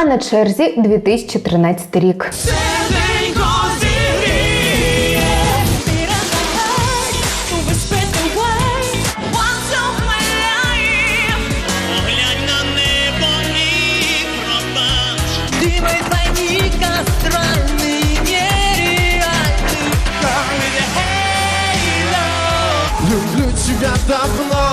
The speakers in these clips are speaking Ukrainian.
А на черзі 2013 рік. Серденько зігріє. Поглянь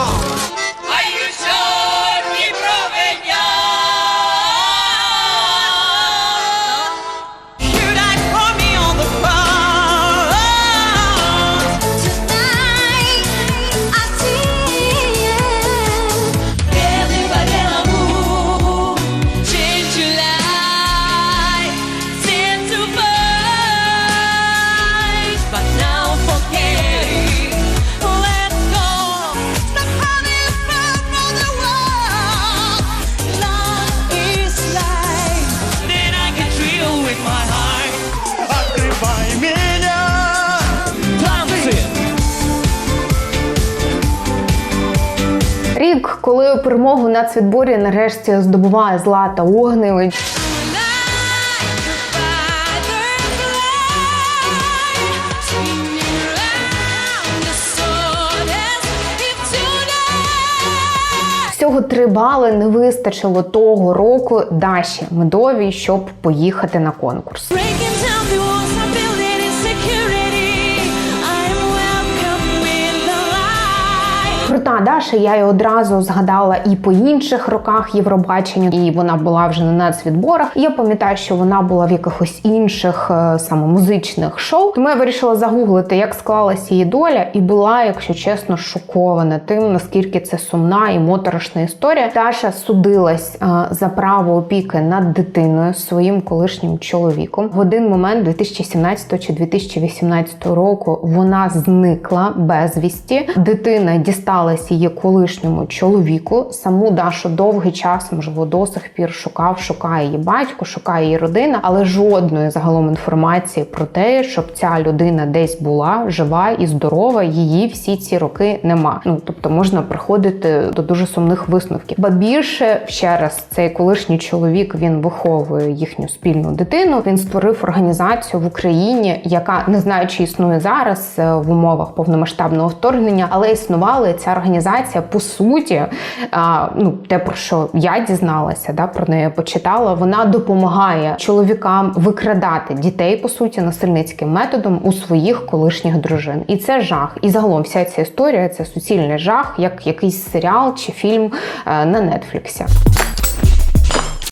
коли перемогу на цвітборі нарешті здобуває Злата Огневич. Всього три бали не вистачило того року Даші Медовій, щоб поїхати на конкурс. Даша, я її одразу згадала і по інших роках Євробачення, і вона була вже на нацвідборах. Я пам'ятаю, що вона була в якихось інших е, саме музичних шоу. Тому я вирішила загуглити, як склалася її доля, і була, якщо чесно, шокована тим, наскільки це сумна і моторошна історія. Даша судилась е, за право опіки над дитиною своїм колишнім чоловіком. В один момент 2017 чи 2018 року вона зникла безвісті. Дитина дісталась її колишньому чоловіку. Саму Дашу довгий час, можливо, до сих пір шукав, шукає її батько, шукає її родина, але жодної загалом інформації про те, щоб ця людина десь була жива і здорова, її всі ці роки нема. Ну тобто можна приходити до дуже сумних висновків. Ба більше ще раз цей колишній чоловік він виховує їхню спільну дитину. Він створив організацію в Україні, яка не знаю, чи існує зараз е, в умовах повномасштабного вторгнення, але існувала ця організація по суті. Ну те про що я дізналася, да про неї почитала. Вона допомагає чоловікам викрадати дітей по суті насильницьким методом у своїх колишніх дружин. І це жах. І загалом вся ця історія це суцільний жах, як якийсь серіал чи фільм е, на Нетфліксі.